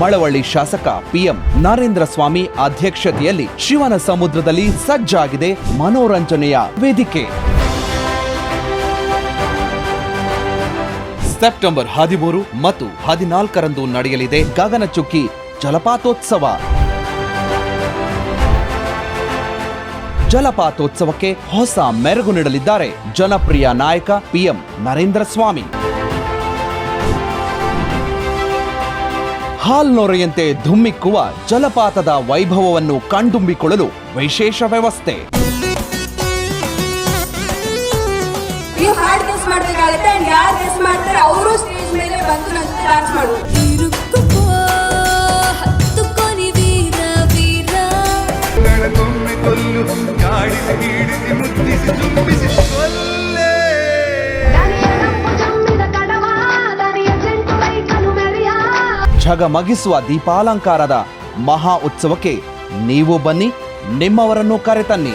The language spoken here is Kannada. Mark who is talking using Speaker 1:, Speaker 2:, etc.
Speaker 1: ಮಳವಳ್ಳಿ ಶಾಸಕ ಪಿಎಂ ನರೇಂದ್ರ ಸ್ವಾಮಿ ಅಧ್ಯಕ್ಷತೆಯಲ್ಲಿ ಶಿವನ ಸಮುದ್ರದಲ್ಲಿ ಸಜ್ಜಾಗಿದೆ ಮನೋರಂಜನೆಯ ವೇದಿಕೆ. ಸೆಪ್ಟೆಂಬರ್ ಹದಿಮೂರು ಮತ್ತು ಹದಿನಾಲ್ಕರಂದು ನಡೆಯಲಿದೆ ಗಗನಚುಕ್ಕಿ ಜಲಪಾತೋತ್ಸವ. ಜಲಪಾತೋತ್ಸವಕ್ಕೆ ಹೊಸ ಮೆರುಗು ನೀಡಲಿದ್ದಾರೆ ಜನಪ್ರಿಯ ನಾಯಕ ಪಿಎಂ ನರೇಂದ್ರ ಸ್ವಾಮಿ. ಹಾಲ್ನೊರೆಯಂತೆ ಧುಮ್ಮಿಕ್ಕುವ ಜಲಪಾತದ ವೈಭವವನ್ನು ಕಣ್ತುಂಬಿಕೊಳ್ಳಲು ವಿಶೇಷ ವ್ಯವಸ್ಥೆ. ಝಗಮಗಿಸುವ ದೀಪಾಲಂಕಾರದ ಮಹಾ ಉತ್ಸವಕ್ಕೆ ನೀವು ಬನ್ನಿ ನಿಮ್ಮವರನ್ನು ಕರೆತನ್ನಿ.